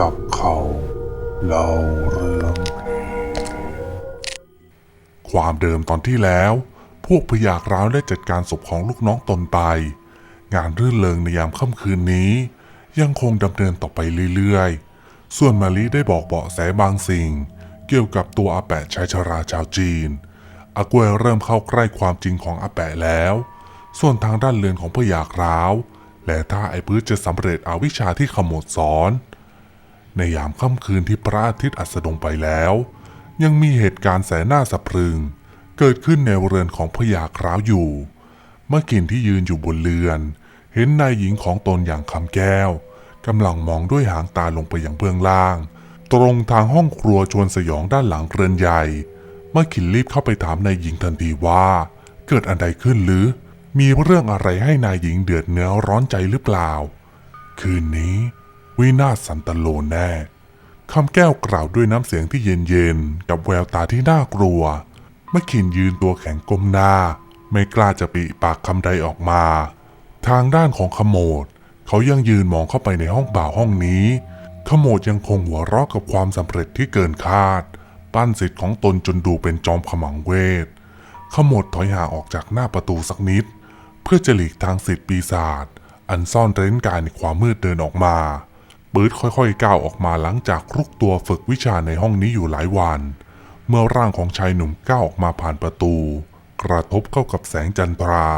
กับเขาเล่าเรื่อง ความเดิมตอนที่แล้ว พวกพยากร้าวได้จัดการศพของลูกน้องตนไปงานรื่นเริงในยามค่ำคืนนี้ ยังคงดำเนินต่อไปเรื่อยๆ ส่วนมาลีได้บอกเบาะแสบางสิ่ง เกี่ยวกับตัวอาแปะชายชราชาวจีนอากวยเริ่มเข้าใกล้ความจริงของอาแปะแล้ว ส่วนทางด้านเรือนของพยากร้าว และถ้าไอ้พื้จะสำเร็จอาวิชาที่ขโมดสอน ในยามค่ำคืนที่พระอาทิตย์อัสดงไปแล้ว ยังมีเหตุการณ์แสนน่าสะพรึง เกิดขึ้นในเรือนของพยาคร้าวอยู่เมื่อกินที่ยืนอยู่บนเรือน เห็นนายหญิงของตนอย่างคำแก้วกำลังมองด้วยหางตาลงไปยังเบื้องล่าง ตรงทางห้องครัวชวนสยองด้านหลังเรือนใหญ่ เมื่อขินรีบเข้าไปถามนายหญิงทันทีว่า เกิดอันใดขึ้นหรือ มีเรื่องอะไรให้นายหญิงเดือดเนื้อร้อนใจหรือเปล่า คืนนี้ วินาศสันตโลแน่คำแก้วกล่าวด้วยน้ำเสียงที่เย็นๆ กับแววตาที่น่ากลัวเมื่อขินยืนตัวแข็งก้มหน้า ไม่กล้าจะปิปากคำใดออกมา ทางด้านของขโมด เขายังยืนมองเข้าไปในห้องบ่าวห้องนี้ ขโมดยังคงหัวเราะกับความสำเร็จที่เกินคาด ปั้นสิทธิ์ของตนจนดูเป็นจอมขมังเวท ขโมดถอยห่างออกจากหน้าประตูสักนิด เพื่อจะหลีกทางสิทธิ์ปีศาจอันซ่อนเร้นกายในความมืดเดินออกมา ปืดค่อยๆก้าวออกมาหลังจากคลุกตัวฝึกวิชาในห้องนี้อยู่หลายวัน เมื่อร่างของชายหนุ่มก้าวออกมาผ่านประตู กระทบเข้ากับแสงจันทรา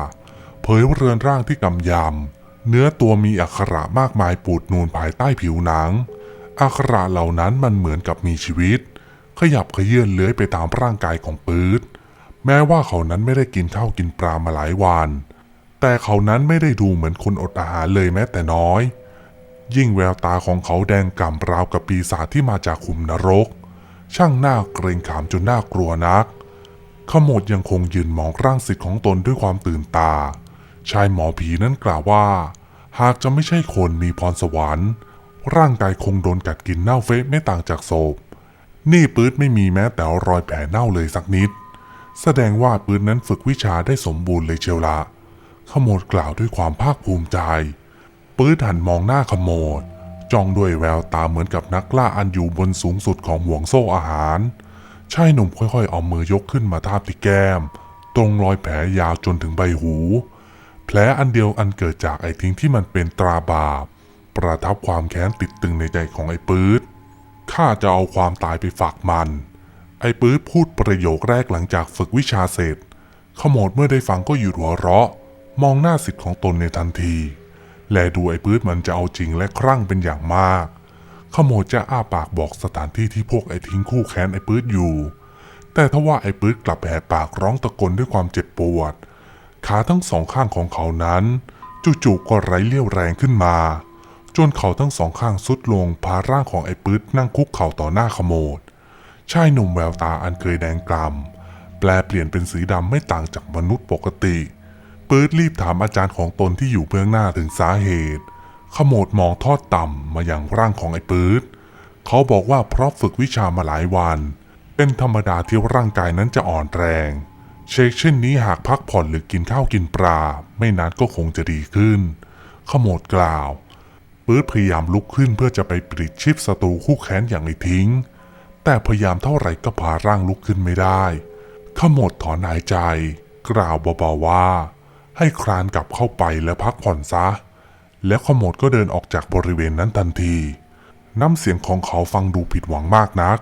เผยเรือนร่างที่กำยำเนื้อตัวมีอักขระมากมายปูดนูนภายใต้ผิวหนัง อักขระเหล่านั้นมันเหมือนกับมีชีวิต ขยับเขยื่อนเลื้อยไปตามร่างกายของปืดแม้ว่าเขานั้นไม่ได้กินข้าวกินปลามาหลายวัน แต่เขานั้นไม่ได้ดูเหมือนคนอดอาหารเลยแม้แต่น้อย ยิ่งแววตาของเขาแดงกล่ำราวกับปีศาจที่มาจากขุมนรก ช่างหน่าเกรงขามจนน่ากลัวนัก ขโมดยังคงยืนมองร่างสิทธิ์ของตนด้วยความตื่นตา ชายหมอผีนั้นกล่าวว่า หากจะไม่ใช่คนมีพรสวรรค์ ร่างกายคงโดนกัดกินเน่าเฟะไม่ต่างจากศพ นี่ปื๊ดไม่มีแม้แต่รอยแผลเน่าเลยสักนิด แสดงว่าปื๊ดนั้นฝึกวิชาได้สมบูรณ์เลยเชียวละขโมดกล่าวด้วยความภาคภูมิใจ ปื๊ดหันมองหน้าขโมดจ้องด้วยแววตาเหมือนกับนักล่าอันอยู่บนสูงสุดของห่วงโซ่อาหารชายหนุ่มค่อยๆ เอามือยกขึ้นมาทาบที่แก้ม ตรงรอยแผลยาวจนถึงใบหู แผลอันเดียวอันเกิดจากไอ้ทิ้งที่มันเป็นตราบาป ประทับความแค้นติดตึงในใจของไอ้ปื๊ดข้าจะเอาความตายไปฝากมัน ไอ้ปื๊ดพูดประโยคแรกหลังจากฝึกวิชาเสร็จขโมดเมื่อได้ฟังก็หยุดหัวเราะ มองหน้าสิทธิ์ของตนในทันที แลดูไอ้ปื๊ดมันจะเอาจริงและครั่งเป็นอย่างมาก ขโมดจะอ้าปากบอกสถานที่ที่พวกไอ้ทิ้งคู่แค้นไอ้ปื๊ดอยู่ แต่ทว่าไอ้ปื๊ดกลับแหกปากร้องตะโกนด้วยความเจ็บปวด ขาทั้งสองข้างของเขานั้นจู่ๆก็ไร้เลี่ยวแรงขึ้นมา จนเขาทั้งสองข้างสุดลงพาร่างของไอ้ปื๊ดนั่งคุกเข่าต่อหน้าขโมดชายหนุ่มแววตาอันเคยแดงกล่ำแปลเปลี่ยนเป็นสีดำไม่ต่างจากมนุษย์ปกติ ปื๊ดรีบถามอาจารย์ของตนที่อยู่เบื้องหน้าถึงสาเหตุ ขโมดมองทอดต่ำมาอย่างร่างของไอ้ปื๊ดเขาบอกว่าเพราะฝึกวิชามาหลายวัน เป็นธรรมดาที่ร่างกายนั้นจะอ่อนแรง เชคเช่นนี้หากพักผ่อนหรือกินข้าวกินปลา ไม่นานก็คงจะดีขึ้น ขโมดกล่าว ปื๊ดพยายามลุกขึ้นเพื่อจะไปปลิดชีพศัตรูคู่แค้นอย่างไอ้ทิ้ง แต่พยายามเท่าไหร่ก็พาร่างลุกขึ้นไม่ได้ ขโมดถอนหายใจ กล่าวเบาๆว่า ให้คลานกลับเข้าไปและพักผ่อนซะ แล้วขโมดก็เดินออกจากบริเวณนั้นทันที น้ำเสียงของเขาฟังดูผิดหวังมากนัก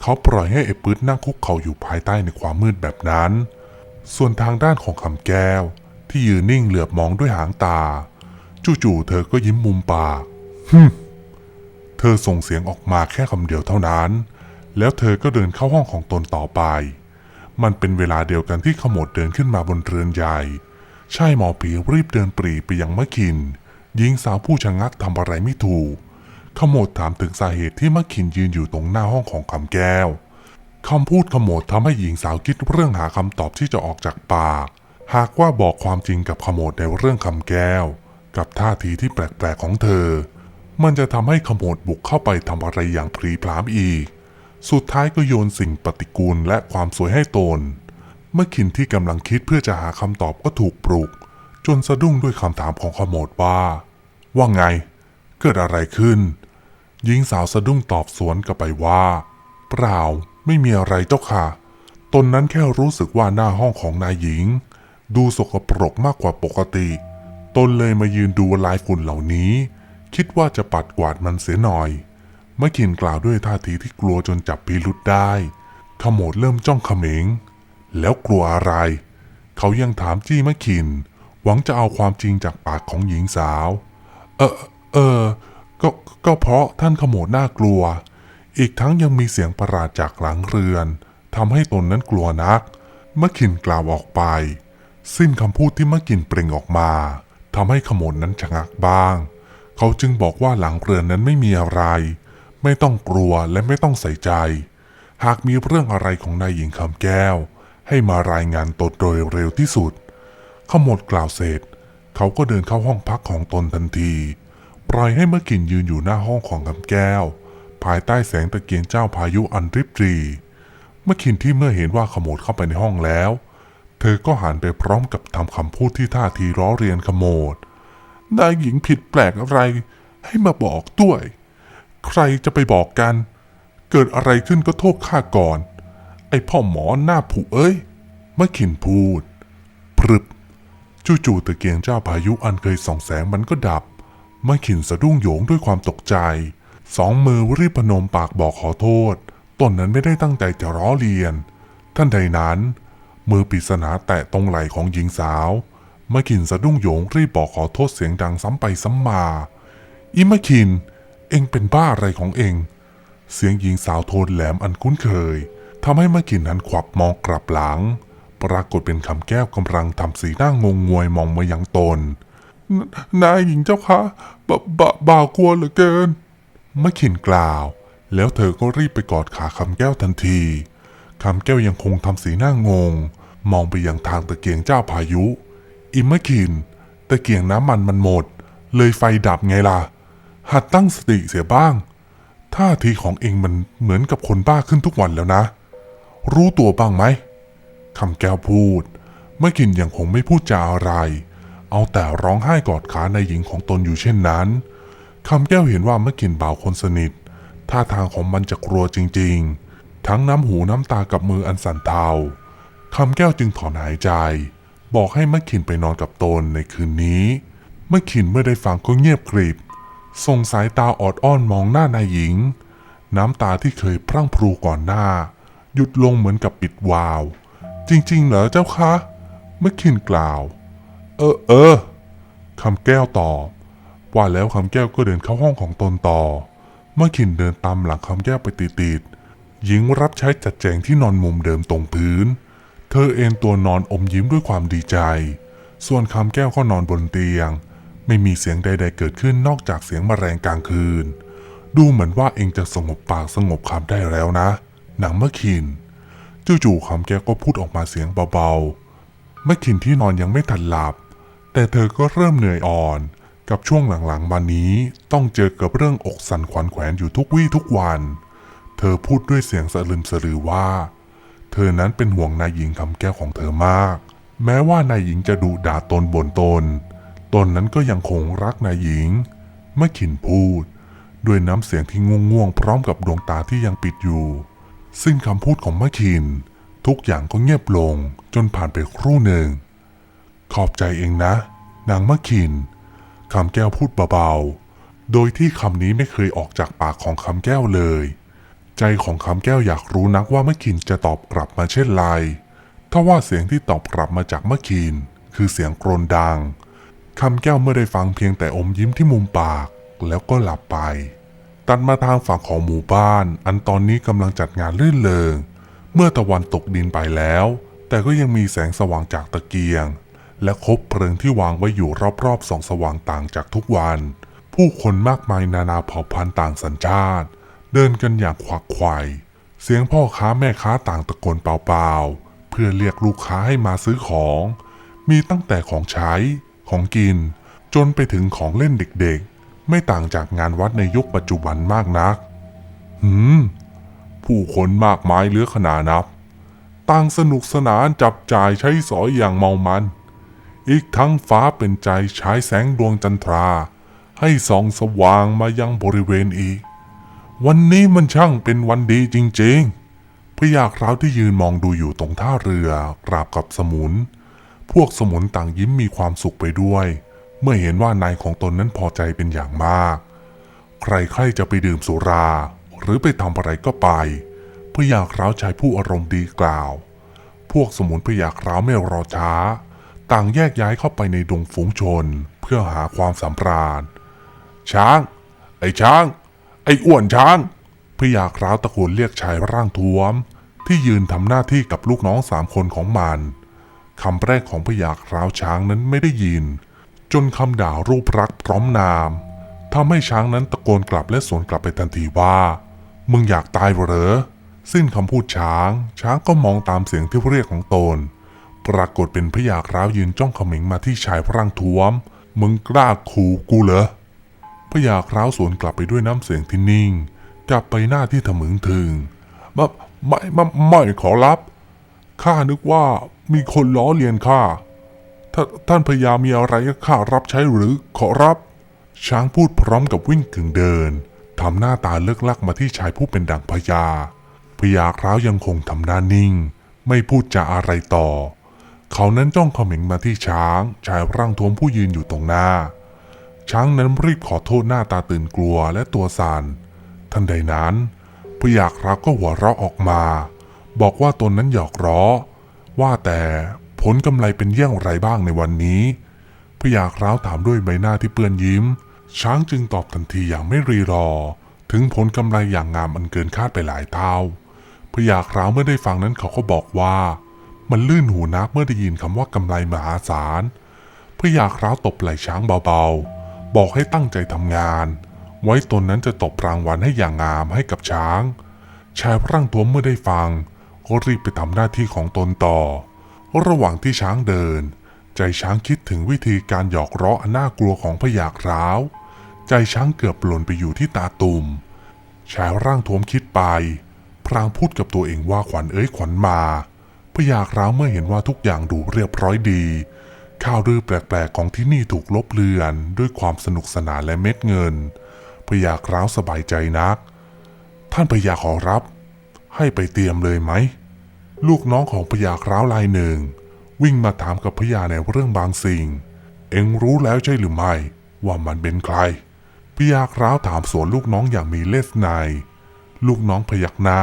เขาปล่อยให้ไอ้ปื๊ดนั่งคุกเข่าอยู่ภายใต้ในความมืดแบบนั้น ส่วนทางด้านของคำแก้ว ที่ยืนนิ่งเหลือบมองด้วยหางตา จู่ๆเธอก็ยิ้มมุมปากฮึมเธอส่งเสียงออกมาแค่คำเดียวเท่านั้น แล้วเธอก็เดินเข้าห้องของตนต่อไป มันเป็นเวลาเดียวกันที่ขโมดเดินขึ้นมาบนเรือนใหญ่ ชายหมอผีรีบเดินปรีไปยังมะคินหญิงสาวผู้ชะงักทำอะไรไม่ถูกขโมดถามถึงสาเหตุที่มะคินยืนอยู่ตรงหน้าห้องของคำแก้วคำพูดขโมดทำให้หญิงสาวคิดเรื่องหาคำตอบที่จะออกจากปาก หากว่าบอกความจริงกับขโมดในเรื่องคำแก้ว กับท่าทีที่แปลกๆของเธอ มันจะทำให้ขโมดบุกเข้าไปทำอะไรอย่างพลีพรามอีก สุดท้ายก็โยนสิ่งปฏิกูลและความสวยให้ตน เมื่อขินที่กำลังคิดเพื่อจะหาคำตอบก็ถูกปลุก จนสะดุ้งด้วยคำถามของขโมดว่า ว่าไง เกิดอะไรขึ้น หญิงสาวสะดุ้งตอบสวนกลับไปว่า เปล่าไม่มีอะไรเจ้าค่ะ ตนนั้นแค่รู้สึกว่าหน้าห้องของนายหญิง ดูสกปรกมากกว่าปกติ ตนเลยมายืนดูลายฝุ่นเหล่านี้ คิดว่าจะปัดกวาดมันเสียหน่อยมะขินกล่าวด้วยท่าทีที่กลัวจนจับพิรุษได้ ขโมดเริ่มจ้องเขม็ง แล้วกลัวอะไร เขายังถามจี้มะขิน หวังจะเอาความจริงจากปากของหญิงสาว เออเออก็ก็เพราะท่านขโมดน่ากลัว อีกทั้งยังมีเสียงประหลาดจากหลังเรือนทำให้ตนนั้นกลัวนักมะขินกล่าวออกไป สิ้นคำพูดที่มะขินเปล่งออกมาทำให้ขโมดนั้นชะงักบ้าง เขาจึงบอกว่าหลังเรือนนั้นไม่มีอะไร ไม่ต้องกลัวและไม่ต้องใส่ใจ หากมีเรื่องอะไรของนายหญิงคำแก้ว ให้มารายงานตนโดยเร็วที่สุดขโมดกล่าวเสร็จ เขาก็เดินเข้าห้องพักของตนทันที ปล่อยให้เมื่อกินยืนอยู่หน้าห้องของคำแก้ว ภายใต้แสงตะเกียงเจ้าพายุอันริบรีเมื่อคินที่เมื่อเห็นว่าขโมดเข้าไปในห้องแล้ว เธอก็หันไปพร้อมกับทำคำพูดที่ท่าทีล้อเรียนขโมดนายหญิงผิดแปลกอะไร ให้มาบอกด้วย ใครจะไปบอกกัน เกิดอะไรขึ้นก็โทษข้าก่อน ไอ้พ่อหมอหน้าผุเอ้ยเมื่อขินพูด พรึบ จู่ๆตะเกียงเจ้าพายุอันเคยส่องแสงมันก็ดับเมื่อขินสะดุ้งโหยงด้วยความตกใจ สองมือรีบพนมปากบอกขอโทษ ตนนั้นไม่ได้ตั้งใจจะล้อเลียน ท่านใดนั้น มือปริศนาแตะตรงไหล่ของหญิงสาวเมื่อขินสะดุ้งโหยงรีบบอกขอโทษเสียงดังซ้ำไปซ้ำมาอีเมื่อขิน เองเป็นบ้าอะไรของเอง เสียงหญิงสาวโทนแหลมอันคุ้นเคย ทำให้เมื่อกินนั้นขวับมองกลับหลัง ปรากฏเป็นคำแก้วกำลังทำสีหน้างงงวยมองมายังตน นายหญิงเจ้าคะบบบ่าวกลัวเหลือเกินเมื่อขินกล่าว แล้วเธอก็รีบไปกอดขาคำแก้วทันทีคำแก้วยังคงทำสีหน้างง มองไปยังทางตะเกียงเจ้าพายุ อิมเมขินตะเกียงน้ำมันมันหมด เลยไฟดับไงล่ะ หัดตั้งสติเสียบ้าง ท่าทีของเองมันเหมือนกับคนบ้าขึ้นทุกวันแล้วนะ รู้ตัวบ้างไหมคำแก้วพูดเมื่อกินยังคงไม่พูดจาอะไร เอาแต่ร้องไห้กอดขาในหญิงของตนอยู่เช่นนั้นคำแก้วเห็นว่าเมื่อกินบ่าวคนสนิท ท่าทางของมันจะกลัวจริง ๆ ทั้งน้ำหูน้ำตากับมืออันสั่นเทาคำแก้วจึงถอนหายใจ บอกให้เมื่อขินไปนอนกับตนในคืนนี้ เมื่อขินเมื่อได้ฟังก็เงียบกริบส่งสายตาออดอ้อนมองหน้านายหญิง น้ำตาที่เคยพรั่งพรูก่อนหน้า หยุดลงเหมือนกับปิดวาล์วจริง ๆ เหรอเจ้าคะเมื่อคินกล่าว เออเออคำแก้วตอบว่าแล้วคำแก้วก็เดินเข้าห้องของตนต่อ เมื่อขินเดินตามหลังคำแก้วไปติดๆหญิงรับใช้จัดแจงที่นอนมุมเดิมตรงพื้น เธอเอนตัวนอนอมยิ้มด้วยความดีใจ ส่วนคำแก้วก็นอนบนเตียง ไม่มีเสียงใด ๆ เกิดขึ้นนอกจากเสียงแมลงกลางคืน ดูเหมือนว่าเองจะสงบปากสงบคำได้แล้วนะ หนังเมื่อคินจู่ๆคำแกก็พูดออกมาเสียงเบาๆเมื่อคินที่นอนยังไม่ทันหลับ แต่เธอก็เริ่มเหนื่อยอ่อนกับช่วงหลังๆมานี้ต้องเจอกับเรื่องอกสั่นขวัญแขวนอยู่ทุกวี่ทุกวัน เธอพูดด้วยเสียงสะลึมสะลือว่า เธอนั้นเป็นห่วงนายหญิงคำแก้วของเธอมาก แม้ว่านายหญิงจะดุด่าตนบ่นตน ตนนั้นก็ยังคงรักนายหญิง เมื่อขินพูด ด้วยน้ำเสียงที่ง่วงๆพร้อมกับดวงตาที่ยังปิดอยู่ ซึ่งคำพูดของมื่อขิน ทุกอย่างก็เงียบลงจนผ่านไปครู่หนึ่ง ขอบใจเองนะ นางมื่อขินคำแก้วพูดเบาๆ โดยที่คำนี้ไม่เคยออกจากปากของคำแก้วเลย ใจของคำแก้วอยากรู้นักว่ามื่อขินจะตอบกลับมาเช่นไรถ้าว่าเสียงที่ตอบกลับมาจากมื่อขิน คือเสียงกรนดังคำแก้วเมื่อได้ฟังเพียงแต่อมยิ้มที่มุมปากแล้วก็หลับไป ตัดมาทางฝั่งของหมู่บ้าน อันตอนนี้กำลังจัดงานลื่นเริงเมื่อตะวันตกดินไปแล้ว แต่ก็ยังมีแสงสว่างจากตะเกียง และคบเพลิงที่วางไว้อยู่รอบๆส่องสว่างต่างจากทุกวัน ผู้คนมากมายนานาเผ่าพันธุ์ต่างสัญชาติ เดินกันอย่างขวักไขว่เสียงพ่อค้าแม่ค้าต่างตะโกนเปล่าๆ เพื่อเรียกลูกค้าให้มาซื้อของ มีตั้งแต่ของใช้ ของกิน จนไปถึงของเล่นเด็กๆ ไม่ต่างจากงานวัดในยุคปัจจุบันมากนัก หืม ผู้คนมากมายเลือขนานับ ต่างสนุกสนานจับจ่ายใช้สอยอย่างเมามัน อีกทั้งฟ้าเป็นใจใช้แสงดวงจันทรา ให้ส่องสว่างมายังบริเวณอีก วันนี้มันช่างเป็นวันดีจริง ๆพญาคราวที่ยืนมองดูอยู่ตรงท่าเรือกราบกับสมุน พวกสมุนต่างยิ้มมีความสุขไปด้วย เมื่อเห็นว่านายของตนนั้นพอใจเป็นอย่างมาก ใครใครจะไปดื่มสุรา หรือไปทำอะไรก็ไปพญาคราวชายผู้อารมณ์ดีกล่าว พวกสมุนพญาคราวไม่รอช้า ต่างแยกย้ายเข้าไปในดงฝูงชน เพื่อหาความสำราญ ช้าง ไอ้ช้าง ไอ้อ้วนช้างพญาคราวตะโกนเรียกชายร่างท้วม ที่ยืนทำหน้าที่กับลูกน้องสามคนของมันคำแรกของพญาคราวช้างนั้นไม่ได้ยิน จนคำด่ารูปรักพร้อมนามทำให้ช้างนั้นตะโกนกลับและสวนกลับไปทันทีว่า มึงอยากตายเหรอ สิ้นคำพูดช้าง ช้างก็มองตามเสียงที่เรียกของตน ปรากฏเป็นพญาคราวยืนจ้องเขม็งมาที่ชายร่างท้วม มึงกล้าขู่กูเหรอพญาคราวสวนกลับไปด้วยน้ำเสียงที่นิ่ง กลับไปหน้าที่ถมึงถึงม่ไม่ไม่ไม่ขอรับ ข้านึกว่ามีคนล้อเลียนข้า ท่าท่านพญามีอะไรให้ข้ารับใช้หรือขอรับ ช้างพูดพร้อมกับวิ่งกึ่งเดินทำหน้าตาเลิกลักมาที่ชายผู้เป็นดั่งพญาพญาคร้าวยังคงทำหน้านิ่ง ไม่พูดจาอะไรต่อ เขานั้นจ้องเขม็งมาที่ช้าง ชายร่างท้วมผู้ยืนอยู่ตรงหน้า ช้างนั้นรีบขอโทษหน้าตาตื่นกลัวและตัวสัน่นทันใดนั้นพยากรักก็หัวเราะออกมา บอกว่าตนนั้นหยอกล้อว่าแต่ ผลกำไรเป็นเยี่ยงไรบ้างในวันนี้พยากร้าวถามด้วยใบหน้าที่เปื้อนยิ้ม ช้างจึงตอบทันทีอย่างไม่รีรอ ถึงผลกำไรอย่างงามอันเกินคาดไปหลายเท่าพยากร้าวเมื่อได้ฟังนั้นเขาก็บอกว่า มันลื่นหูนักเมื่อได้ยินคำว่ากำไรมหาศาลพยากร้าวตบไหล่ช้างเบาๆ บอกให้ตั้งใจทำงาน ไว้ตนนั้นจะตบรางวัลให้อย่างงามให้กับช้าง ชายร่างท้วมเมื่อได้ฟังก็รีบไปทำหน้าที่ของตนต่อ ระหว่างที่ช้างเดิน ใจช้างคิดถึงวิธีการหยอกล้ออันน่ากลัวของพยากร้าว ใจช้างเกือบหล่นไปอยู่ที่ตาตุ่มชายร่างท้วมคิดไป พรางพูดกับตัวเองว่าขวัญเอ้ยขวัญมาพยากร้าวเมื่อเห็นว่าทุกอย่างดูเรียบร้อยดีข่าวลือแปลกๆของที่นี่ถูกลบเลือน ด้วยความสนุกสนานและเม็ดเงินพยากร้าวสบายใจนัก ท่านพญาขอรับ ให้ไปเตรียมเลยไหม ลูกน้องของพญาคร้าวลายหนึ่ง วิ่งมาถามกับพญาในเรื่องบางสิ่ง เอ็งรู้แล้วใช่หรือไม่ ว่ามันเป็นใครพญาคร้าวถามสวนลูกน้องอย่างมีเลสใน ลูกน้องพยักหน้า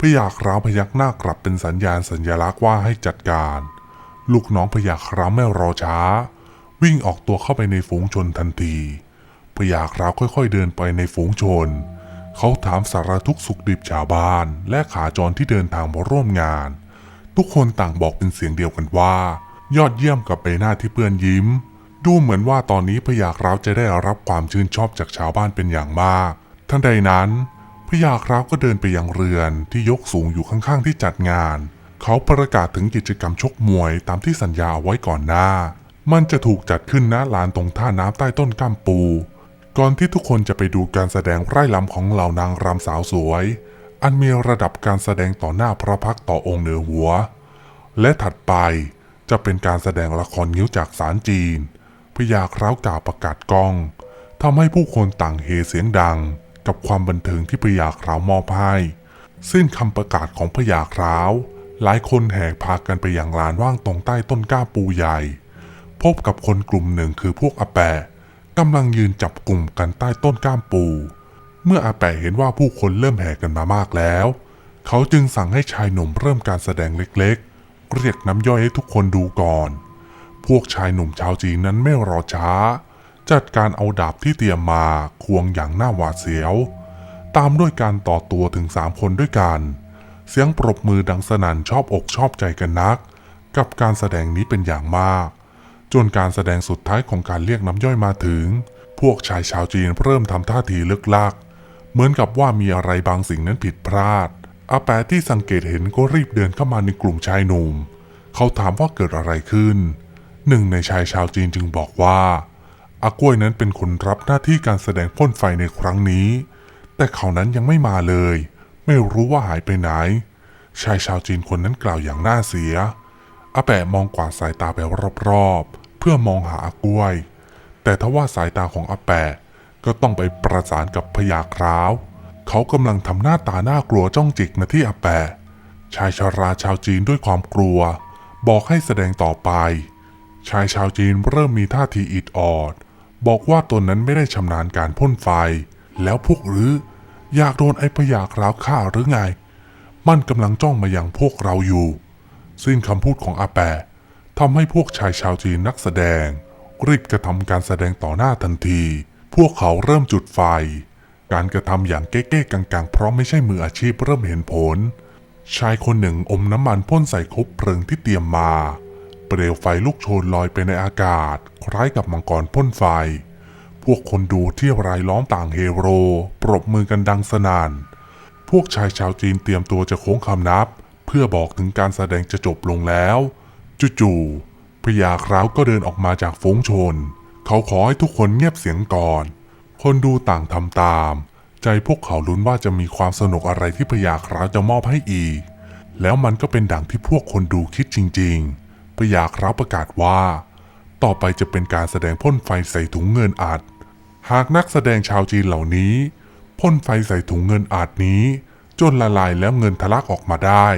พญาคร้าวพยักหน้ากลับเป็นสัญญาณสัญลักษณ์ว่าให้จัดการ ลูกน้องพญาคร้าวไม่รอช้า วิ่งออกตัวเข้าไปในฝูงชนทันทีพญาคร้าวค่อย ๆ เดินไปในฝูงชน เขาถามสารทุกสุขดิบชาวบ้าน และขาจรที่เดินทางมาร่วมงาน ทุกคนต่างบอกเป็นเสียงเดียวกันว่า ยอดเยี่ยมกับใบหน้าที่เปื้อนยิ้ม ดูเหมือนว่าตอนนี้พญาคราวจะได้รับความชื่นชอบจากชาวบ้านเป็นอย่างมากทันใดนั้นพญาคราวก็เดินไปยังเรือนที่ยกสูงอยู่ข้างๆที่จัดงาน เขาประกาศถึงกิจกรรมชกมวยตามที่สัญญาเอาไว้ก่อนหน้า มันจะถูกจัดขึ้นณลานตรงท่าน้ำใต้ต้นก้ามปู ก่อนที่ทุกคนจะไปดูการแสดงไร่ลำของเหล่านางรำสาวสวย อันมีระดับการแสดงต่อหน้าพระพักตร์ต่อองค์เหนือหัว และถัดไปจะเป็นการแสดงละครนิ้วจากสารจีนพญาคร้าวกล่าวประกาศกล้องทำให้ผู้คนต่างเฮเสียงดัง กับความบันเทิงที่พญาคร้าวมอบให้สิ้นคำประกาศของพญาคร้าว หลายคนแห่พากันไปยังลานว่างตรงใต้ต้นก้าปูใหญ่ พบกับคนกลุ่มหนึ่งคือพวกอาแปะ กำลังยืนจับกลุ่มกันใต้ต้นก้ามปู เมื่ออาแปะเห็นว่าผู้คนเริ่มแห่กันมามากแล้ว เขาจึงสั่งให้ชายหนุ่มเริ่มการแสดงเล็กๆ เรียกน้ำย่อยให้ทุกคนดูก่อน พวกชายหนุ่มชาวจีนนั้นไม่รอช้า จัดการเอาดาบที่เตรียมมาควงอย่างหน้าหวาดเสียว ตามด้วยการต่อตัวถึงสามคนด้วยกัน เสียงปรบมือดังสนั่นชอบอกชอบใจกันนัก กับการแสดงนี้เป็นอย่างมาก จนการแสดงสุดท้ายของการเรียกน้ำย่อยมาถึง พวกชายชาวจีนเริ่มทำท่าทีลึกลักเหมือนกับว่ามีอะไรบางสิ่งนั้นผิดพลาด อาแปะที่สังเกตเห็นก็รีบเดินเข้ามาในกลุ่มชายหนุ่ม เขาถามว่าเกิดอะไรขึ้น หนึ่งในชายชาวจีนจึงบอกว่าอากล้วยนั้นเป็นคนรับหน้าที่การแสดงพ่นไฟในครั้งนี้ แต่เขานั้นยังไม่มาเลย ไม่รู้ว่าหายไปไหน ชายชาวจีนคนนั้นกล่าวอย่างน่าเสียอาแปะมองกวาดสายตาไปรอบๆ พื่อมองหาอากล้วย แต่ทว่าสายตาของอาแปะก็ต้องไปประสานกับพญาคร้าว เขากำลังทำหน้าตาน่ากลัวจ้องจิกมาที่อาแปะชายชาราชาวจีนด้วยความกลัว บอกให้แสดงต่อไป ชายชาวจีนเริ่มมีท่าทีอิดออด บอกว่าตนนั้นไม่ได้ชำนาญการพ่นไฟ แล้วพวกหรือ อยากโดนไอ้พยากร้าวฆ่าหรือไง มันกำลังจ้องมายังพวกเราอยู่ ซึ่งคำพูดของอาแปะ ทำให้พวกชายชาวจีนนักแสดงรีบกระทำการแสดงต่อหน้าทันที พวกเขาเริ่มจุดไฟ การกระทำอย่างเก๊ๆกังๆ เพราะไม่ใช่มืออาชีพเริ่มเห็นผล ชายคนหนึ่งอมน้ำมันพ่นใส่คบเพลิงที่เตรียมมา เปลวไฟลุกโชนลอยไปในอากาศ คล้ายกับมังกรพ่นไฟ พวกคนดูที่รายล้อมต่างเฮโร ปรบมือกันดังสนาน พวกชายชาวจีนเตรียมตัวจะโค้งคำนับ เพื่อบอกถึงการแสดงจะจบลงแล้ว จู่ๆพญาคราวก็เดินออกมาจากฝูงชน เขาขอให้ทุกคนเงียบเสียงก่อน คนดูต่างทำตาม ใจพวกเขาลุ้นว่าจะมีความสนุกอะไรที่พญาคราวจะมอบให้อีก แล้วมันก็เป็นดังที่พวกคนดูคิดจริง ๆ พญาคราวประกาศว่า ต่อไปจะเป็นการแสดงพ่นไฟใส่ถุงเงินอัด หากนักแสดงชาวจีนเหล่านี้พ่นไฟใส่ถุงเงินอาจนี้ จนละลายแล้วเงินทะลักออกมาได้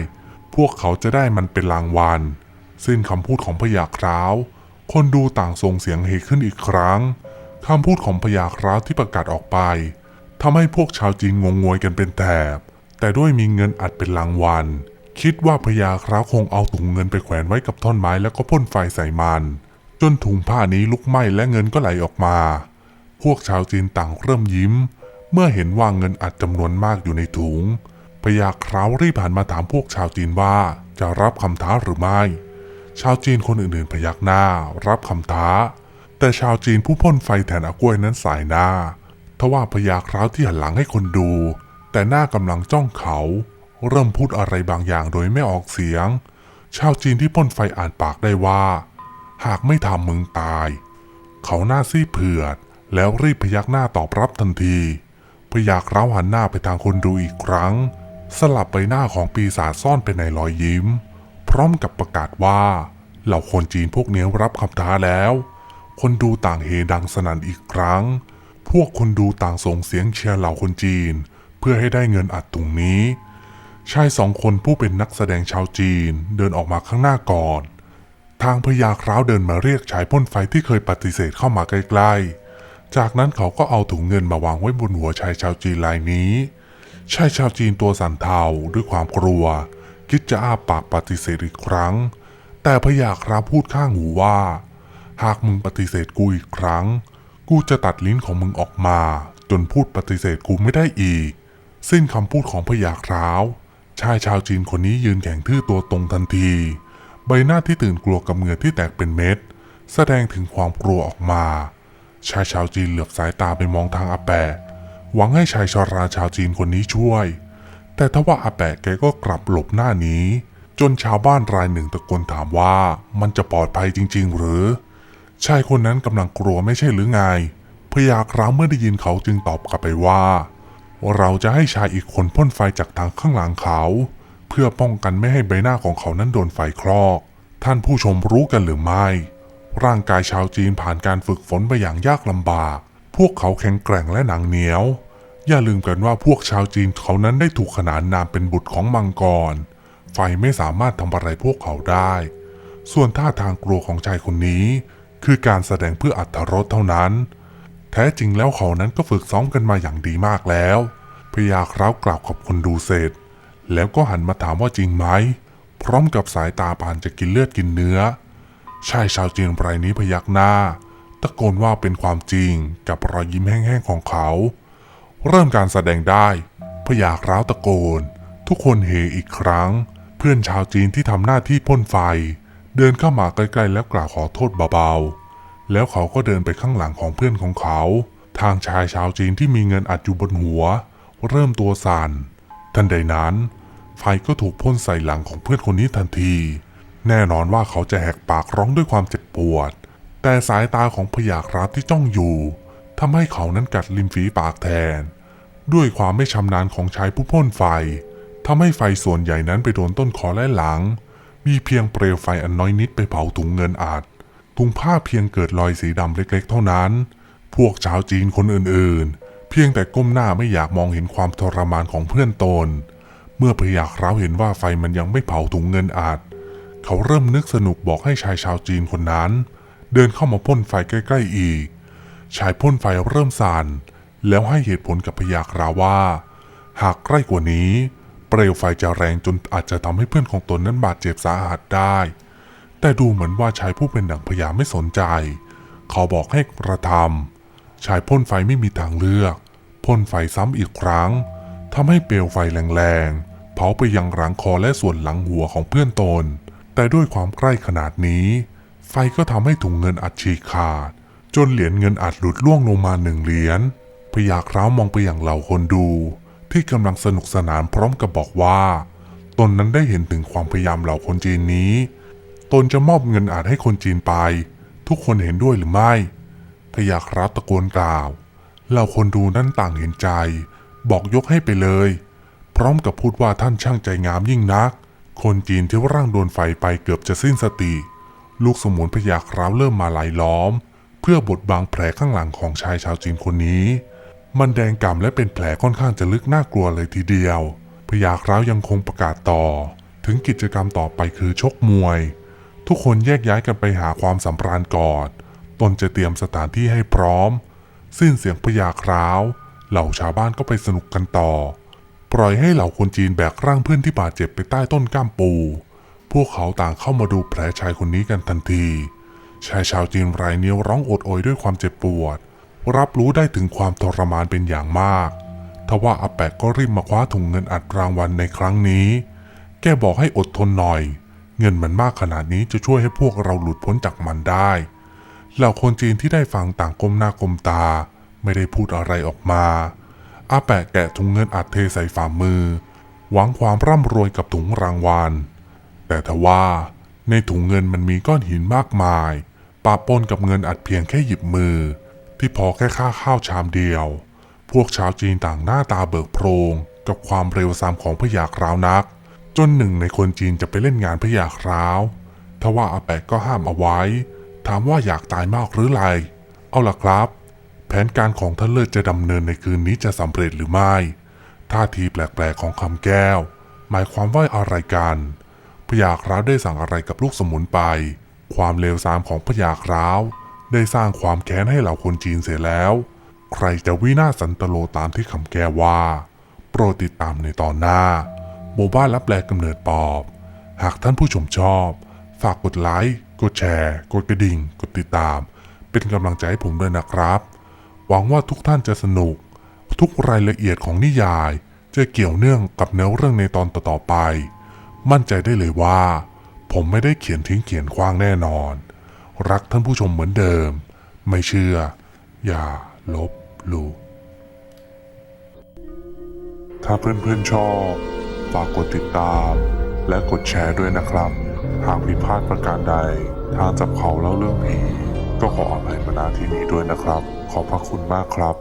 พวกเขาจะได้มันเป็นรางวัล สิ้นคำพูดของพญาคราว คนดูต่างส่งเสียงเฮขึ้นอีกครั้งคำพูดของพญาคราวที่ประกาศออกไปทำให้พวกชาวจีนงงงวยกันเป็นแถบ แต่ด้วยมีเงินอัดเป็นรางวัล คิดว่าพญาคราวคงเอาถุงเงินไปแขวนไว้กับท่อนไม้แล้วก็พ่นไฟใส่มัน จนถุงผ้านี้ลุกไหม้และเงินก็ไหลออกมา พวกชาวจีนต่างเริ่มยิ้ม เมื่อเห็นว่าเงินอัดจำนวนมากอยู่ในถุงพญาคราวรีบหันมาถามพวกชาวจีนว่าจะรับคำท้าหรือไม่ ชาวจีนคนอื่นๆพยักหน้า รับคำท้า แต่ชาวจีนผู้พ่นไฟแทนอากล้วยนั้นสายหน้า ทว่าพญาคราวที่หันหลังให้คนดู แต่หน้ากำลังจ้องเขา เริ่มพูดอะไรบางอย่างโดยไม่ออกเสียง ชาวจีนที่พ่นไฟอ่านปากได้ว่า หากไม่ทำมึงตาย เขาหน้าซีเผือด แล้วรีบพยักหน้าตอบรับทันทีพยากร้าวหันหน้าไปทางคนดูอีกครั้ง สลับใบหน้าของปีศาจซ่อนไปในรอยยิ้ม ร้อมกับประกาศว่า เหล่าคนจีนพวกนี้รับคำท้าแล้ว คนดูต่างเฮดังสนั่นอีกครั้ง พวกคนดูต่างส่งเสียงเชียร์เหล่าคนจีน เพื่อให้ได้เงินอัดตรงนี้ ชายสองคนผู้เป็นนักแสดงชาวจีนเดินออกมาข้างหน้าก่อน ทางพญาคร้าวเดินมาเรียกชายพ่นไฟที่เคยปฏิเสธเข้ามาใกล้ๆ จากนั้นเขาก็เอาถุงเงินมาวางไว้บนหัวชายชาวจีนรายนี้ชายชาวจีนตัวสั่นเทาด้วยความกลัว คิดจะอ้าปากปฏิเสธอีกครั้ง แต่พญาคราพูดข้างหูว่า หากมึงปฏิเสธกูอีกครั้ง กูจะตัดลิ้นของมึงออกมา จนพูดปฏิเสธกูไม่ได้อีก สิ้นคำพูดของพญาคราวชายชาวจีนคนนี้ยืนแข็งทื่อตัวตรงทันที ใบหน้าที่ตื่นกลัวกับเหงื่อที่แตกเป็นเม็ด แสดงถึงความกลัวออกมา ชายชาวจีนเหลือบสายตาไปมองทางอาแปะหวังให้ชายชราชาวจีนคนนี้ช่วย แต่ทว่าอาแปะแกก็กลับหลบหน้านี้ จนชาวบ้านรายหนึ่งตะโกนถามว่ามันจะปลอดภัยจริง ๆ หรือชายคนนั้นกำลังกลัวไม่ใช่หรือไงพยาคร้าวเมื่อได้ยินเขาจึงตอบกลับไปว่า เราจะให้ชายอีกคนพ่นไฟจากทางข้างหลังเขา เพื่อป้องกันไม่ให้ใบหน้าของเขานั้นโดนไฟคลอก ท่านผู้ชมรู้กันหรือไม่ ร่างกายชาวจีนผ่านการฝึกฝนไปอย่างยากลำบาก พวกเขาแข็งแกร่งและหนังเหนียว อย่าลืมกันว่าพวกชาวจีนเขานั้นได้ถูกขนานนามเป็นบุตรของมังกร ไฟไม่สามารถทำอะไรพวกเขาได้ ส่วนท่าทางกลัวของชายคนนี้ คือการแสดงเพื่ออัตรสเท่านั้น แท้จริงแล้วเขานั้นก็ฝึกซ้อมกันมาอย่างดีมากแล้วพยาคร้าวกล่าวกับคนดูเสร็จ แล้วก็หันมาถามว่าจริงไหม พร้อมกับสายตาปานจะกินเลือดกินเนื้อชายชาวจีนรายนี้พยักหน้า ตะโกนว่าเป็นความจริงกับรอยยิ้มแห้งๆของเขา เริ่มการแสดงได้พยากร้าวตะโกน ทุกคนเฮอีกครั้ง เพื่อนชาวจีนที่ทำหน้าที่พ่นไฟ เดินเข้ามาใกล้ๆแล้วกล่าวขอโทษเบาๆ แล้วเขาก็เดินไปข้างหลังของเพื่อนของเขา ทางชายชาวจีนที่มีเงินอัดอยู่บนหัว เริ่มตัวสั่นทันใดนั้น ไฟก็ถูกพ่นใส่หลังของเพื่อนคนนี้ทันที แน่นอนว่าเขาจะแหกปากร้องด้วยความเจ็บปวด แต่สายตาของพยากรัฐที่จ้องอยู่ ทำให้เขานั้นกัดริมฝีปากแทน ด้วยความไม่ชำนาญของชายผู้พ่นไฟทำให้ไฟส่วนใหญ่นั้นไปโดนต้นคอและหลัง มีเพียงเปลวไฟอันน้อยนิดไปเผาถุงเงินอาจถุงผ้าเพียงเกิดรอยสีดำเล็กๆ เท่านั้น พวกชาวจีนคนอื่นๆ เพียงแต่ก้มหน้าไม่อยากมองเห็นความทรมานของเพื่อนตน เมื่อพยากร้าวเห็นว่าไฟมันยังไม่เผาถุงเงินอาจ เขาเริ่มนึกสนุกบอกให้ชายชาวจีนคนนั้น เดินเข้ามาพ่นไฟใกล้ ๆ อีก ชายพ่นไฟเริ่มสั่นแล้วให้เหตุผลกับพยากราว่า หากใกล้กว่านี้ เปลวไฟจะแรงจนอาจจะทำให้เพื่อนของตนนั้นบาดเจ็บสาหัสได้ แต่ดูเหมือนว่าชายผู้เป็นดั่งพยาไม่สนใจ เขาบอกให้กระทำชายพ่นไฟไม่มีทางเลือกพ่นไฟซ้ำอีกครั้งทำให้เปลวไฟแรงๆเผาไปยังหลังคอและส่วนหลังหัวของเพื่อนตน แต่ด้วยความใกล้ขนาดนี้ ไฟก็ทำให้ถุงเงินอัดฉีกขาด จนเหรียญเงินอัดหลุดล่วงลงมาหนึ่งเหรียญพยาคร้าวมองไปอย่างเหล่าคนดู ที่กำลังสนุกสนานพร้อมกับบอกว่า ตนนั้นได้เห็นถึงความพยายามเหล่าคนจีนนี้ ตนจะมอบเงินอาจให้คนจีนไป ทุกคนเห็นด้วยหรือไม่พยาคร้าวตะโกนกล่าวเหล่าคนดูนั่นต่างเห็นใจ บอกยกให้ไปเลย พร้อมกับพูดว่าท่านช่างใจงามยิ่งนัก คนจีนที่ร่างโดนไฟไปเกือบจะสิ้นสติ ลูกสมุนพยาคร้าวเริ่มมาลายล้อม พื่อบดบังแผลข้างหลังของชายชาวจีนคนนี้ มันแดงก่ำและเป็นแผลค่อนข้างจะลึกน่ากลัวเลยทีเดียวพยาคร้าวยังคงประกาศต่อ ถึงกิจกรรมต่อไปคือชกมวย ทุกคนแยกย้ายกันไปหาความสำราญก่อนตนจะเตรียมสถานที่ให้พร้อม สิ้นเสียงพยาคร้าว เหล่าชาวบ้านก็ไปสนุกกันต่อ ปล่อยให้เหล่าคนจีนแบกร่างเพื่อนที่บาดเจ็บไปใต้ต้นก้ามปู พวกเขาต่างเข้ามาดูแผลชายคนนี้กันทันที ชายชาวจีนรายนี้ร้องโอดโอยด้วยความเจ็บปวด รับรู้ได้ถึงความทรมานเป็นอย่างมาก ทว่าอาแปะก็รีบมาคว้าถุงเงินอัดรางวัลในครั้งนี้ แกบอกให้อดทนหน่อย เงินมันมากขนาดนี้จะช่วยให้พวกเราหลุดพ้นจากมันได้ เหล่าคนจีนที่ได้ฟังต่างก้มหน้าก้มตา ไม่ได้พูดอะไรออกมาอาแปะแกะถุงเงินอัดเทใส่ฝ่ามือ หวังความร่ำรวยกับถุงรางวัล แต่ทว่า ในถุงเงินมันมีก้อนหินมากมายปะปนกับเงินอัดเพียงแค่หยิบมือ ที่พอแค่ค่าข้าวชามเดียว พวกชาวจีนต่างหน้าตาเบิกโพรง กับความเร็วซามของพยาคราวนัก จนหนึ่งในคนจีนจะไปเล่นงานพยาคราวทว่าอาแปะก็ห้ามเอาไว้ ถามว่าอยากตายมากหรือไร เอาล่ะครับ แผนการของท่านเลิศจะดำเนินในคืนนี้จะสำเร็จหรือไม่ ท่าทีแปลกๆของคำแก้ว หมายความว่าอะไรกัน พยาคร้าวได้สั่งอะไรกับลูกสมุนไป ความเลวทรามของพยาคร้าวได้สร้างความแค้นให้เหล่าคนจีนเสียแล้ว ใครจะวินาศสันตโลตามที่คำแก้วว่า โปรดติดตามในตอนหน้าโมบ้านรับแลกำเนิดปอบ หากท่านผู้ชมชอบ ฝากกดไลค์ กดแชร์ กดกระดิ่ง กดติดตาม เป็นกำลังใจให้ผมด้วยนะครับ หวังว่าทุกท่านจะสนุก ทุกรายละเอียดของนิยาย จะเกี่ยวเนื่องกับเนื้อเรื่องในตอนต่อๆไป มั่นใจได้เลยว่า ผมไม่ได้เขียนทิ้งเขียนคว้างแน่นอน รักท่านผู้ชมเหมือนเดิม ไม่เชื่อ อย่าลบหลู่ถ้าเพื่อนๆชอบ ฝากกดติดตาม และกดแชร์ด้วยนะครับ หากผิดพลาดประการใด ทางจับเขาเล่าเรื่องผีก็ขออภัยมาณที่นี้ด้วยนะครับ ขอบพระคุณมากครับ